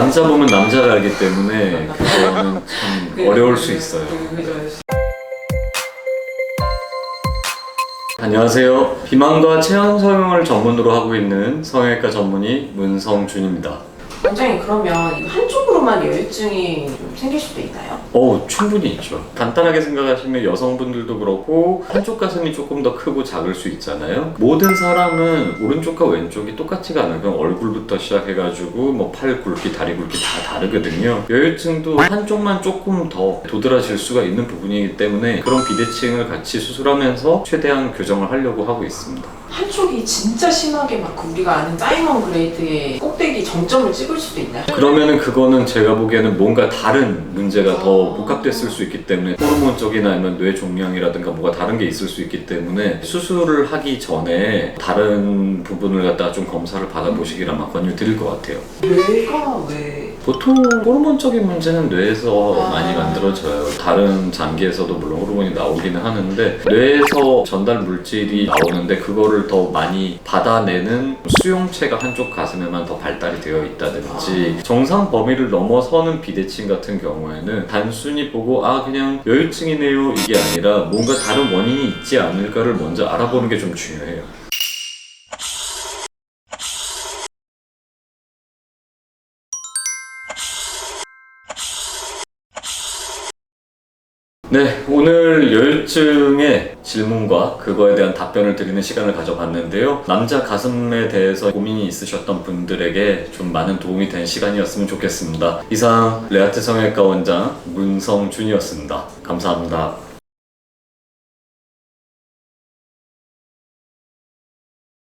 남자 보면 남자를 알기 때문에 그거는 참 어려울 수 있어요. 안녕하세요. 비만과 체형 성형을 전문으로 하고 있는 성형외과 전문의 문성준입니다. 원장님 그러면 한쪽으로만 여유증이 좀 생길 수도 있나요? 어 충분히 있죠. 간단하게 생각하시면 여성분들도 그렇고 한쪽 가슴이 조금 더 크고 작을 수 있잖아요. 모든 사람은 오른쪽과 왼쪽이 똑같지가 않아요. 그럼 얼굴부터 시작해가지고 뭐 팔 굵기, 다리 굵기 다 다르거든요. 여유증도 한쪽만 조금 더 도드라질 수가 있는 부분이기 때문에 그런 비대칭을 같이 수술하면서 최대한 교정을 하려고 하고 있습니다. 한쪽이 진짜 심하게 막 우리가 아는 다이먼 그레이드의 꼭대기 정점을 찍을 수도 있나요? 그러면은 그거는 제가 보기에는 뭔가 다른 문제가 더 복합됐을 수 있기 때문에 호르몬적이나 아니면 뇌 종양이라든가 뭐가 다른 게 있을 수 있기 때문에 수술을 하기 전에 다른 부분을 갖다가 좀 검사를 받아보시기를 아마 권유드릴 것 같아요. 뇌가 왜? 보통 호르몬적인 문제는 뇌에서 아. 많이 만들어져요. 다른 장기에서도 물론 호르몬이 나오기는 하는데 뇌에서 전달 물질이 나오는데 그거를 더 많이 받아내는 수용체가 한쪽 가슴에만 더 발달이 되어 있다든지 정상 범위를 넘어서는 비대칭 같은 경우에는 단순히 보고 아 그냥 여유증이네요 이게 아니라 뭔가 다른 원인이 있지 않을까를 먼저 알아보는 게 좀 중요해요. 네, 오늘 여유증의 질문과 그거에 대한 답변을 드리는 시간을 가져봤는데요. 남자 가슴에 대해서 고민이 있으셨던 분들에게 좀 많은 도움이 된 시간이었으면 좋겠습니다. 이상 레아트 성형외과 원장 문성준이었습니다. 감사합니다.